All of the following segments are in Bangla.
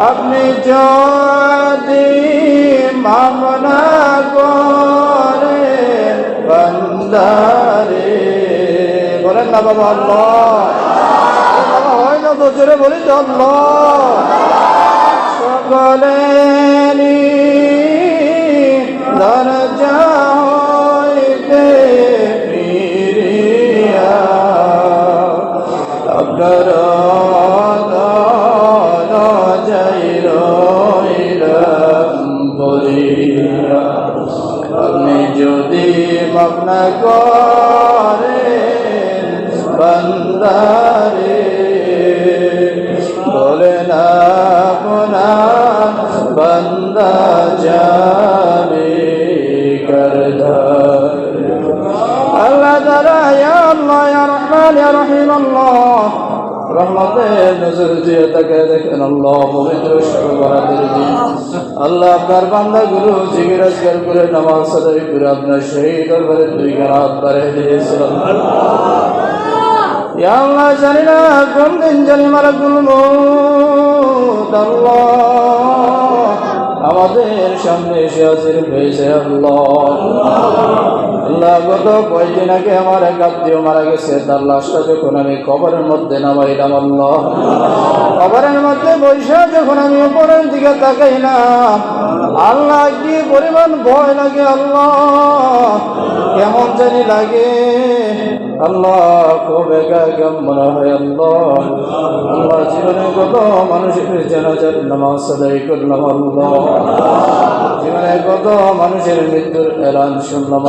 আপনি যদি মামনা করে বন্দারে, বলেন না বাবা আল্লাহ। হয় না তো, জোরে বলি তো ধন দরজা করেন বন্দারে বলে না আপনার বন্দা যাবে করধার আল্লাহ তারা ইয়া আল্লাহ ইয়া আল্লাহ রহমতের নজর দিয়ে তাকে দেখেন আল্লাহ পবিত্র সর্বরাতের দিন আল্লাহ আপনার বান্দা গুরু জিজ্ঞাসা করে নামাজ আদায় করে আপনার সেই দরবারে দুই গান বাড়িয়ে দিয়েছিলাম আল্লাহ। জানি না কোন দিন জানি মারা গুলমো আমাদের সামনে এসে হাজির হয়েছে আল্লাহ। গত কয়েকদিন আগে আমার এক আত্মীয় মারা গেছে। তার লাশটা যখন আমি কবরের মধ্যে নামাইলাম আল্লাহ। কবরের মধ্যে বৈশা যখন আমি উপরের দিকে তাকাই না আল্লাহ কি পরিমাণ ভয় লাগে আল্লাহ? কেমন জানি লাগে। আল্লাহ খুব একা কেমন মনে হয় আল্লাহ। আল্লাহ জীবনে কত মানুষের জানাজার নামাজ আদায় করলাম আল্লাহ। জীবনে কত মানুষের মৃত্যুর এলান শুনলাম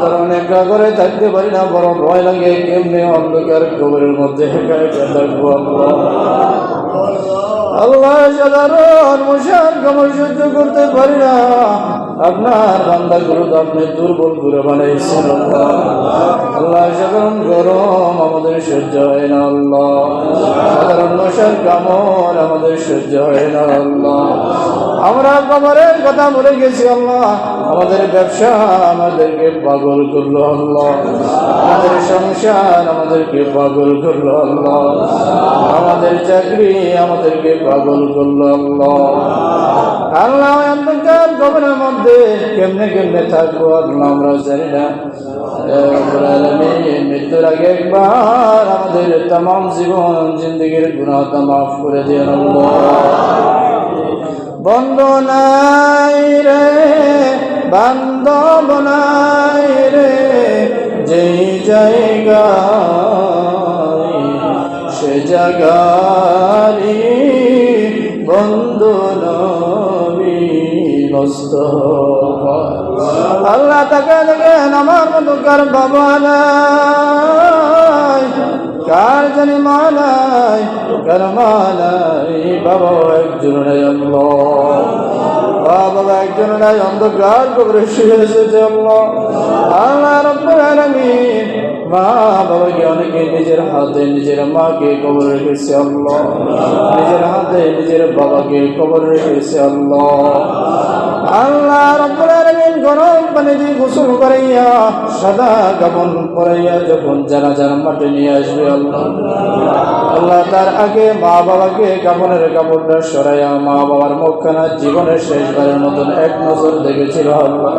কারণ একা করে থাকতে পারি না বড় ভয় লাগে কেমনি অন্ধকার কবরের মধ্যে একা একা থাকব আল্লাহ। সাধারণ মশার কামড় সহ্য করতে পারি না। আপনার বান্দা গুরু তো আপনি দুর্বল করে বানাইছেন আল্লাহ সাধারণ গরম আমাদের সহ্য হয় না আল্লাহ। সাধারণ মশার কামড় আমাদের সহ্য হয় না আল্লাহ। আমরা কবরের কথা বলে গেছি, আল্লাহ। আমাদের ব্যবসা আমাদেরকে পাগল করল, আল্লাহ। আমাদের সংসার আমাদেরকে পাগল করল, আল্লাহ। আমাদের চাকরি আমাদেরকে পাগল করল, আল্লাহ। আল্লাহ অন্ধকার কবরের মধ্যে কেমনে কেমনে থাকব, আল্লাহ, আমরা জানি না। মৃত্যুর আগে একবার আমাদের তাম জীবন, জিন্দগির গুণাতা মাফ করে দিয়ে আল্লাহ। বন্দনাই রে, বান্ধব নাই রে, যেই জায়গা সে জাগারি বন্ধু আল্লাহ তাকে দেখেন, আমার বাবা কার জানি মালাই, কার মালাই? বাবা একজন বাবা একজন নাই, অন্ধকার কবরে শুয়ে এসেছে আল্লাহ রব্বুল আলামিন মা বাবাকে অনেকে নিজের হাতে, নিজের মাকে কবর রেখেছে আল্লাহ। নিজের হাতে নিজের বাবাকে কবর রেখেছে আল্লাহ। গরম পানি দিয়ে গোসল করাইয়া সাদা নিয়ে আসবে আল্লাহ। আল্লাহ তার আগে মা বাবাকে কাপড়টা সরাইয়া মা বাবার মুখখানা জীবনের শেষবারের মতন এক নজর দেখেছিল আল্লাহ।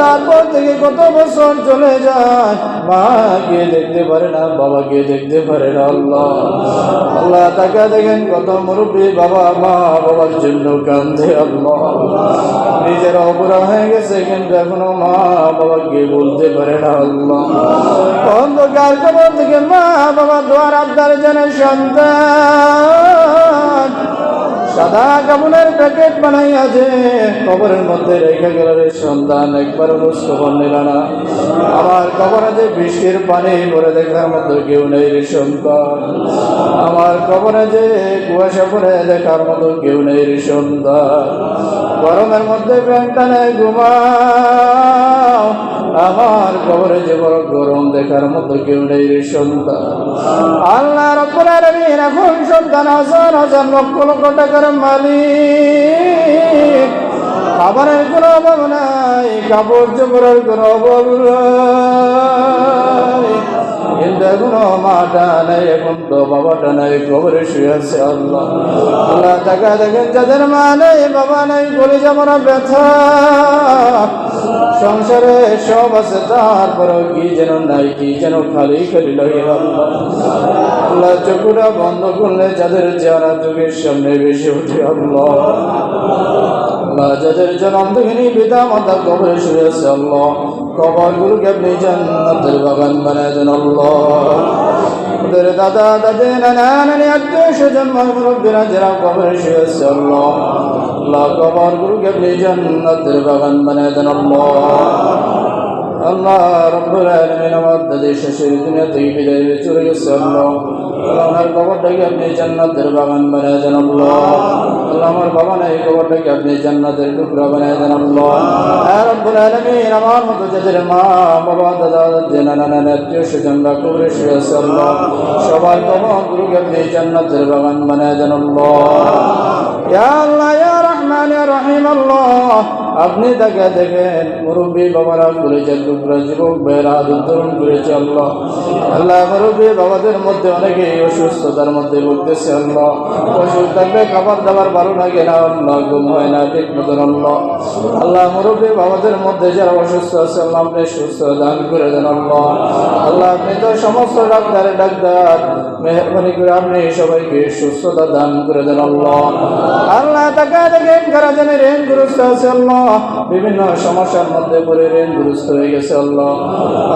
তারপর থেকে কত বছর চলে যায়? মা কে দেখতে পারে না, বাবাকে দেখতে পারে না আল্লাহ। আল্লাহ তাকে দেখেন, কত মুরব্বী বাবা, মা বাবার জন্য কান্দে আল্লাহ। নিজের অপরা হয়ে গেছে, কিন্তু এখনও মা বাবাকে বলতে পারে না আল্লাহ। অন্ধকার কবর থেকে মা বাবা দোয়ার আবদার জানে সন্তান। সাদা কাপড়ের প্যাকেট বানাইয়াছে কবরের মধ্যে রেখে গেল রে সন্তান, একবার খবর নিল না। আমার কবরে যে বৃষ্টির পানি পরে দেখার মতো কেউ নেই রে সন্তান। আমার কবরে যে কুয়াশা পরে দেখার মতো কেউ নেই রে সন্তান। গরমের মধ্যে প্যান্টটা নেই ঘুমাও। আমার কবরে যে বড় গরম দেখার মতো কেউ নেই রে সন্তান। আল্লাহ রব্বুল আলামিন এখন সন্তান হাজার হাজার লক্ষ লক্ষ টাকার মালিক। খাবারের কোনো অভাব নাই, কাপড় চোপড়ের কোনো অভাব যাদের মা বাবা নাই, বলে যাবার ব্যথা। সংসারে সব আছে, তারপরেও কি যেন নাই, কি যেন খালি খালি লাগে আল্লাহ চকুরা বন্ধ করলে যাদের চেহারা চোখের সামনে বেশি উঠে আল্লাহ। আল্লাহ যাদের জন্ম দেখিনি, পিতা, মাতা কবরে শুয়ে আছে আল্লাহ। কবর গুলোকে আপনি জান্নাতের বাগান বানায় দেন আল্লাহ। ওদের দাদা, দাদি, নানা, নানি, আত্মীয় স্বজন মুরব্বীরা যারা কবরে শুয়ে আছে আল্লাহ। আল্লাহ কবর গুলোকে আপনি জান্নাতের বাগান বানায় দেন আল্লাহ। আল্লাহ রব্বুল আলামিন আমাদের শেষের দুনিয়া থেকে বিদায় হয়ে চলে গেছে আল্লাহ। আল্লাহ ওনার কবরটাকে আপনি জান্নাতের বাগান বানায় দেন আল্লাহ। আল্লাহ আমার বাবা নাই কবরটাকে আপনি জান্নাতের টুকরা বানায় দেন আল্লাহ। হ্যাঁ রব্বুল আলামিন আমার মতো যাদের মা, বাবা, দাদা, দাদি, নানা নানা, আত্মীয় স্বজনরা কবরে শুয়ে আছে আল্লাহ। সবার কবর বাগান বানায় দেন আল্লাহ। ইয়া আপনি তাকে দেখেন, মুরব্বী বাবারা করেছেন, টুকরা যুবক ভাইয়েরা আদর করেছে আল্লাহ। আল্লাহ মুরব্বী বাবাদের মধ্যে অনেকে অসুস্থতার মধ্যে ভুগতেছে আল্লাহ। অসুখ থাকলে খাবার দাবার ভালো লাগে না আল্লাহ, ঘুম হয় না ঠিক মতন আল্লাহ। আল্লাহ মুরব্বী বাবাদের মধ্যে যারা অসুস্থ আছে, আল্লাহ আপনি সুস্থ দান করে দেন আল্লাহ। আল্লাহ আপনি তো সমস্ত ডাক্তারের ডাক্তার। মেহরবানি করে আপনি সবাইকে সুস্থতা দান করে দেন আল্লাহ। আল্লাহ তাকে দেখেন কারা জানে ঋণ গ্রস্ত আছে আল্লাহ। বিভিন্ন সমস্যার মধ্যে পড়ে ঋণ গ্রস্ত হয়ে গেছে আল্লাহ।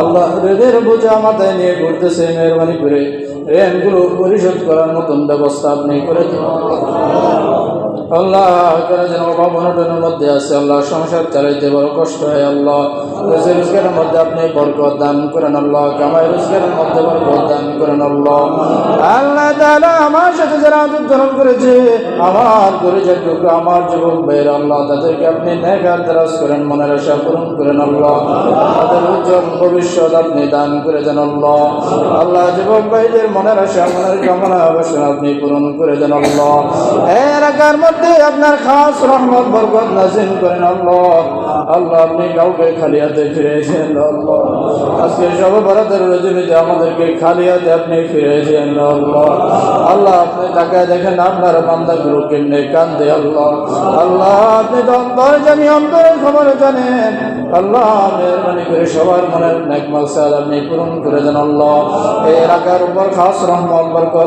আল্লাহ ঋণের বোঝা মাথায় নিয়ে ঘুরতেছে, মেহরবানি করে। ঋণগুলো পরিশোধ করার মতন ব্যবস্থা আপনি করে দিন আল্লাহ করে যেন অভাব অনটনের মধ্যে আছে আল্লাহ সংসার চালাইতে বড় কষ্ট হয়, আল্লাহ। রোজের রোজগারের মধ্যে আপনি বরকত দান করেন, আল্লাহ। কামাই রোজগারের মধ্যে বরকত দান করেন, আল্লাহ। আল্লাহ তাআলা আমার সাথে যারা উদ্ধারণ করেছে, আমার যে টুকরো আমার যুবক ভাইয়ের, আল্লাহ, তাদেরকে আপনি নেকার দারাজ করেন, মনের আশা পূরণ করেন, আল্লাহ। তাদের উজ্জ্বল ভবিষ্যৎ আপনি দান করে দেন, আল্লাহ। আল্লাহ, যুবক ভাইদের মনের আশা, মনের কামনা বাসনা আপনি পূরণ করে দেন, আল্লাহ। এলাকার মধ্যে আপনার খাস রহমত, বরকত নাজিল করেন আল্লাহ। আল্লাহ আপনি কাউকে খালি হাতে ফিরেছেন আল্লাহ। আজকে সব ভারতের রজনীতে আমাদেরকে খালি হাতে আপনি ফিরেছেন আল্লাহ। আল্লাহ, আপনি তাকে দেখেন আপনার বান্দাগুলো কেমনে কান্দে, আল্লাহ। আল্লাহ, আপনি তো অন্তর জানি, অন্তরের খবর জানেন। আল্লাহ, মেহরবানি করে সবার মনের নেক মাকসাদ আপনি পূরণ করে দেন, আল্লাহ। এই এলাকার উপর খাস রহমত, বরকত